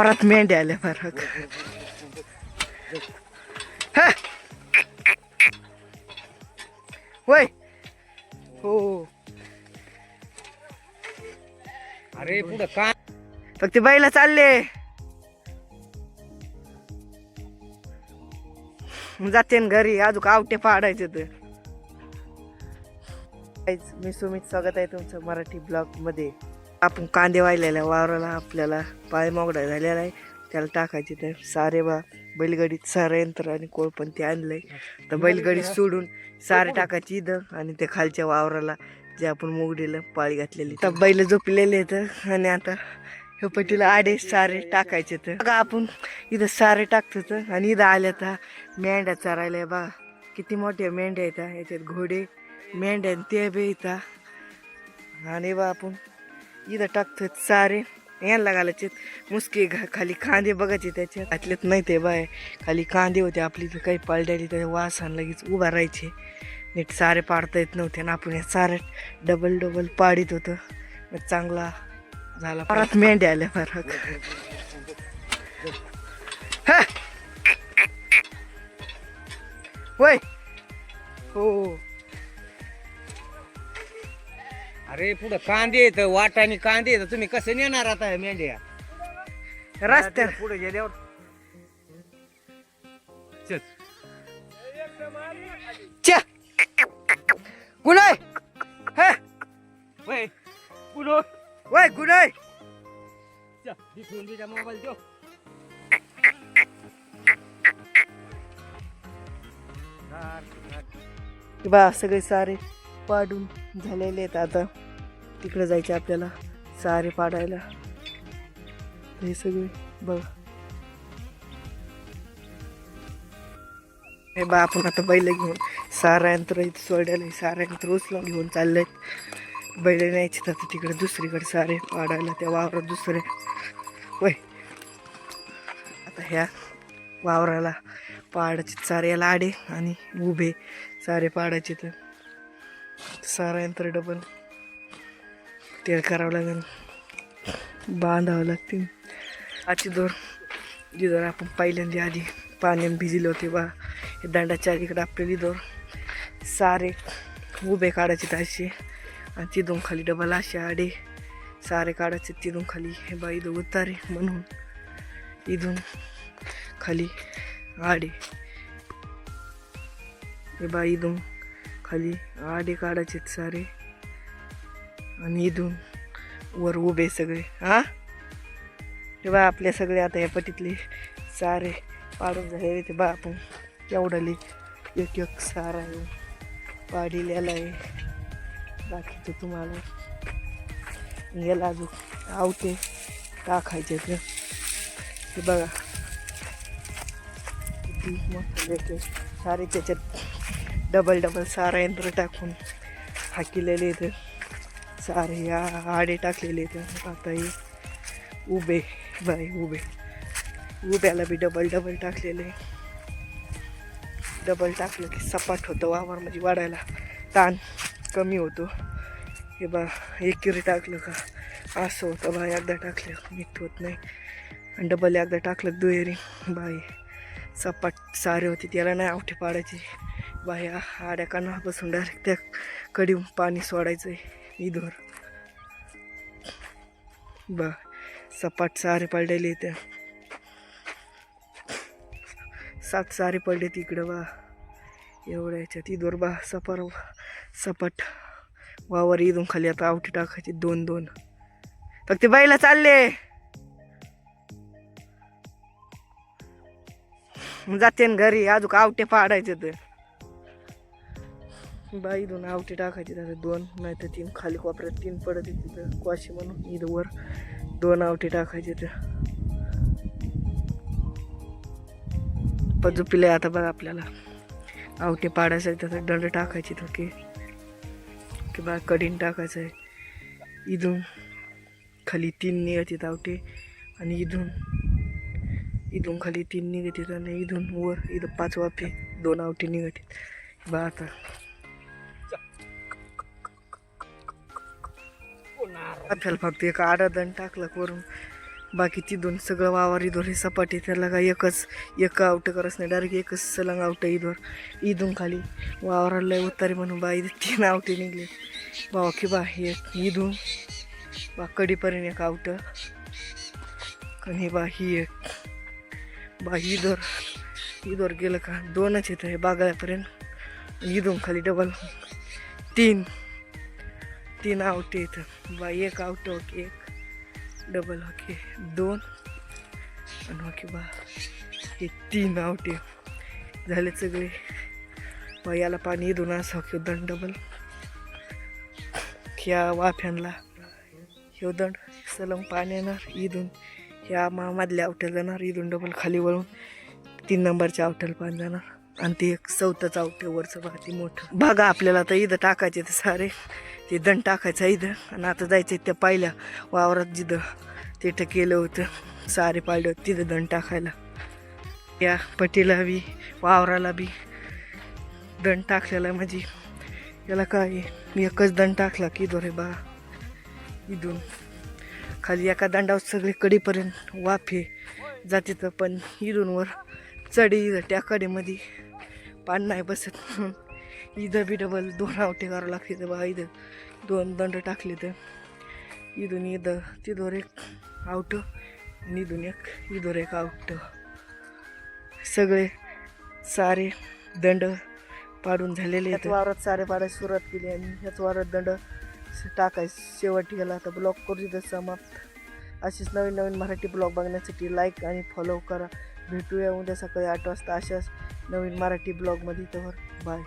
परत मेंढ्या आल्या फरक. होय हो अरे पुढं का? फक्त बाईला चालले. जाते न घरी अजून आवटे पाडायचे तर Guys, मी सुमित स्वागत आहे तुमचं मराठी ब्लॉगमध्ये आपण कांदे वाहिलेल्या वावराला आपल्याला पाय मोगडा झालेला आहे. त्याला टाकायचे तर सारे बा बैलगाडीत सारं यंत्र आणि कोळपण आहे तर बैलगाडी सोडून सारे टाकायची इथं आणि ते खालच्या वावराला जे आपण मोगडीला पाळी घातलेली. तर बैल झोपलेले आहेत आणि आता हे पटीला आडे सारे टाकायचे तर बघा आपण इथं सारे टाकतो तर आणि इथं आल्या तर मेंढ्या चरायला बा. किती मोठ्या मेंढ्या येतात याच्यात घोडे मेंढ्या आणि ते बी येतात आणि बा आपण इथं टाकतोय सारे यांना घालायचे मुसके खाली कांदे बघायचे त्याच्यात. घातलेत नाही ते बाय. खाली कांदे होते आपली तर काही पलट्याली त्या वासान लगेच उभा राहायचे. नीट सारे पाडता येत नव्हते ना आपण हे सारे डबल डबल पाडीत होतं. मग चांगला झाला परत मेंढ्या आल्या फरक. हा. होय हो. अरे पुढं कांदे येत वाटाने कांदे येत तुम्ही कसं नेणार आता मेंढ्या? रस्त्या पुढे गेल्यावर. चल. च्या गुन्हा. हा. वय. पुढं वय गुन्हा. दिसून तुझ्या मोबाईल देऊ. बा सगळे सारे पाडून झालेले आहेत आता. तिकडे जायचे आपल्याला सारे पाडायला. हे सगळे बघ. हे बा आपण आता बैल घेऊन सारा यंत्र इथं सोडायला सारा यंत्र उचलून घेऊन चाललेत बैल न्यायचे आता तिकडे दुसरीकडे सारे पाडायला त्या वावरात दुसरे. वय. आता ह्या वावराला पाडाचे याला आडे आणि उभे सारे पाडायचे तर सारा यंत्र डबल. तेल करावं लागेल. बांधावं लागतील. आजची दोर जिथं आपण पहिल्यांदा आधी पाण्याने भिजले होते बा. हे दांडाच्या आधीकडे आपलेली दोर सारे उभे काढायचे तसे आणि तिथून खाली डबल असे आडे. सारे काढायचे तिथून खाली. हे बा इथं उतारे म्हणून. इथून खाली आडे. हे बा इथून खाली आडे काढायचे सारे. आणि इथून वर उभे सगळे हा? हे बा आपले सगळे आता या पटीतले सारे पाडून झाले ते बा आपण. एवढाले एक एक सारा आहे पाडिलेला आहे. बाकी तुम्हाला याला अजून आवते टाकायचे ते. हे बघा. किती मस्त सारे त्याच्यात डबल डबल सारा यंत्र टाकून हाकिलेले इथं सारे या आडे टाकलेले इथे आता हे उभे बाय उभे. उभ्याला बी डबल डबल टाकलेले. डबल टाकलं की सपाट होतं वावर म्हणजे वाढायला ताण कमी होतो. हे बा एकेरी टाकलं का? असं होतं बा एकदा टाकलं नीट होत नाही. आणि डबल एकदा टाकलं दुहेरी. बाई सपाट सारे होते त्याला नाही आवठे पाडायचे. बाई आड्या काना बसून डायरेक्ट त्या कडी पाणी सोडायचं आहे इधर। बा सपाट सारे पडलेले त्या सात सारे पडले तिकडं बा एवढ्या याच्यात इदोर बा सपार सपाट वावर इथून खाली आता आवटी टाकायची दोन दोन। फक्त बाईला चालले जाते घरी अजून आवटे पाडायचे तर बाई दोन आवटे टाकायची त्याचं दोन नाही तर तीन खाली कोपऱ्यात तीन पडत आहेत तिथं क्वाशी म्हणून. इथं वर दोन आवटे टाकायचे तर पजुपिले आता बघा आपल्याला. आवटे पाडायचं त्याचा दंड टाकायचे तो की की बा कडीन टाकायचं आहे इथून खाली तीन निघतात आवटे आणि इथून इथून खाली तीन निघतात आणि इथून वर इथं पाच वाफे दोन आवटे निघतात. बा आता त्याला फक्त एक आडा टाकलं टाकला बाकी तिथून सगळं वावर इदोर हे सपाटी त्याला काय एकच एक आवट करत नाही डायरेक्ट एकच सलंग आवट इदोर इदून खाली वावराला लय उतारी म्हणून बा इथे तीन आवटे निघले. बावा की बा हे इथून. बा कडीपर्यंत एक आवट आणि बा ही एक. बा इदोर इदोर गेलं का दोनच येतं हे बागळ्यापर्यंत. इदून खाली डबल तीन. तीन आवटे येतं बा एक आवट ओके एक डबल हॉकी दोन. आणि हॉकी बा हे तीन आवटे झाले सगळे. बा याला पाणी इथून असं हॉकी दंड डबल ह्या वाफ्यांना हे दंड. सलम पाणी येणार इथून. ह्या मामादल्या आवट्याला जाणार इथून डबल खाली वळून. तीन नंबरच्या आवट्याला पाणी जाणार. आणि ते एक चौथं आवटे वरचं बघा ते मोठं. बघा आपल्याला तर इथं टाकायचे ते सारे. ते दण टाकायचं इथं. आणि आता जायचं त्या पाहिल्या वावरात जिथं तिथं केलं होतं. सारे पाळले होते तिथं दण टाकायला. या पटीला बी वावराला बी दण टाकलेला म्हणजे याला काय मी एकच दण टाकला की दोरे बा. इथून. खाली एका दंडावर सगळे कडीपर्यंत वाफे जाते तर पण इथूनवर चढी त्या कडेमध्ये पान नाही बसत. म्हणून इथं बी डबल दोन आवटे करावं लागते तर बा इथं दोन दंड टाकले तर. इथून इथं तिथवर एक आवट आणि इथून एक इथवर एक आवट. सगळे सारे दंड पाडून झालेले आहेत वावरात सारे पाडायला सुरुवात केली आणि ह्याच वावरात दंड टाकायचं. शेवट गेला आता ब्लॉग करू तिथं समाप्त. अशीच नवीन नवीन मराठी ब्लॉग बघण्यासाठी लाईक आणि फॉलो करा. भेटूया उद्या सकाळी आठ वाजता अशाच नवीन मराठी ब्लॉगमध्ये. तर बाय.